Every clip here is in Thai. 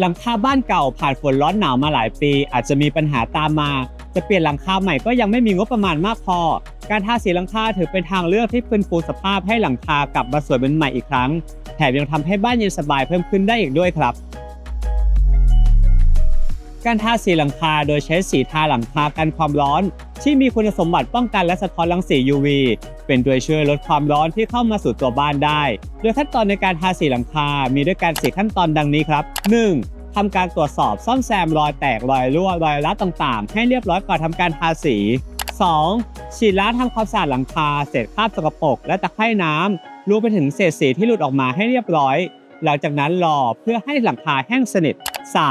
หลังคาบ้านเก่าผ่านฝนร้อนหนาวมาหลายปี อาจจะมีปัญหาตามมา จะเปลี่ยนหลังคาใหม่ก็ยังไม่มีงบประมาณมากพอ การทาสีหลังคาถือเป็นทางเลือกที่ฟื้นฟูสภาพให้หลังคากลับมาสวยเป็นใหม่อีกครั้ง แถมยังทำให้บ้านเย็นสบายเพิ่มขึ้นได้อีกด้วยครับ การทาสีหลังคาโดยใช้สีทาหลังคากันความร้อน ที่มีคุณสมบัติป้องกันและสะท้อนรังสี UV เป็นตัวช่วยลดความร้อนที่เข้ามาสู่ตัวบ้านได้ โดยขั้นตอนในการทาสีหลังคา มีด้วยกัน4ขั้นตอนดังนี้ครับ 1. ทำการตรวจสอบซ่อมแซมรอยแตกรอยรั่วรอยร้าวต่างๆ ให้เรียบร้อยก่อนทำการทาสี 2. ฉีดล้างทำความสะอาดหลังคา เศษคราบสกปรกและตะไคร่น้ำรวมไปถึงเศษสีที่หลุดออกมาให้เรียบร้อย หลังจากนั้นรอเพื่อให้หลังคาแห้งสนิท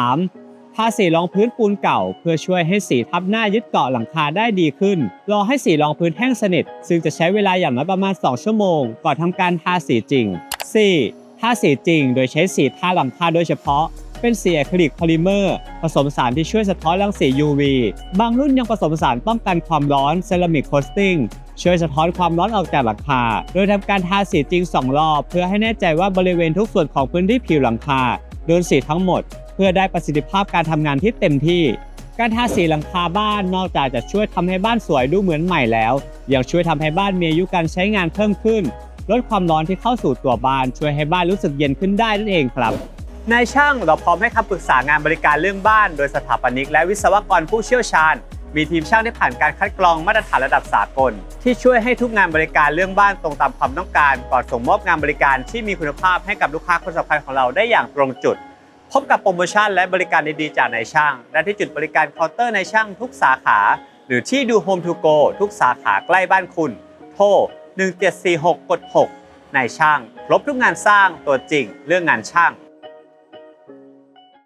3. ทาสีรองพื้นปูนเก่า เพื่อช่วยให้สีทับหน้ายึดเกาะหลังคาได้ดีขึ้น รอให้สีรองพื้นแห้งสนิท ซึ่งจะใช้เวลาอย่างน้อยประมาณ 2 ชั่วโมง ก่อนทำการทาสีจริง 4. ทาสีจริง โดยใช้สีทาหลังคาโดยเฉพาะเป็นสีอะคริลิกโพลิเมอร์ ผสมสารที่ช่วยสะท้อนรังสี UV บางรุ่นยังผสมสารป้องกันความร้อนเซรามิกโคสติ้งช่วยสะท้อนความร้อนออกจากหลังคา โดยทำการทาสีจริง 2 รอบ เพื่อให้แน่ใจว่าบริเวณทุกส่วนของพื้นที่ผิวหลังคาโดนสีทั้งหมด เพื่อได้ประสิทธิภาพการทำงานที่เต็มที่ การทาสีหลังคาบ้านนอกจากจะช่วยทำให้บ้านสวยดูเหมือนใหม่แล้ว ยังช่วยทำให้บ้านมีอายุการใช้งานเพิ่มขึ้น ลดความร้อนที่เข้าสู่ตัวบ้าน ช่วยให้บ้านรู้สึกเย็นขึ้นได้นั่นเองครับนายช่างเราพร้อมให้คำปรึกษางานบริการเรื่องบ้าน โดยสถาปนิกและวิศวกรผู้เชี่ยวชาญ มีทีมช่างที่ผ่านการคัดกรองมาตรฐานระดับสากล ที่ช่วยให้ทุกงานบริการเรื่องบ้านตรงตามความต้องการ ก่อนส่งมอบงานบริการที่มีคุณภาพให้กับลูกค้าคนสำคัญของเราได้อย่างตรงจุด พบกับโปรโมชั่นและบริการดีๆจากนายช่าง และที่จุดบริการเคาน์เตอร์นายช่างทุกสาขา หรือที่ดู Home to Go ทุกสาขาใกล้บ้านคุณ โทร 1746 กด 6นายช่าง ครบทุกงานสร้างตัวจริง เรื่องงานช่าง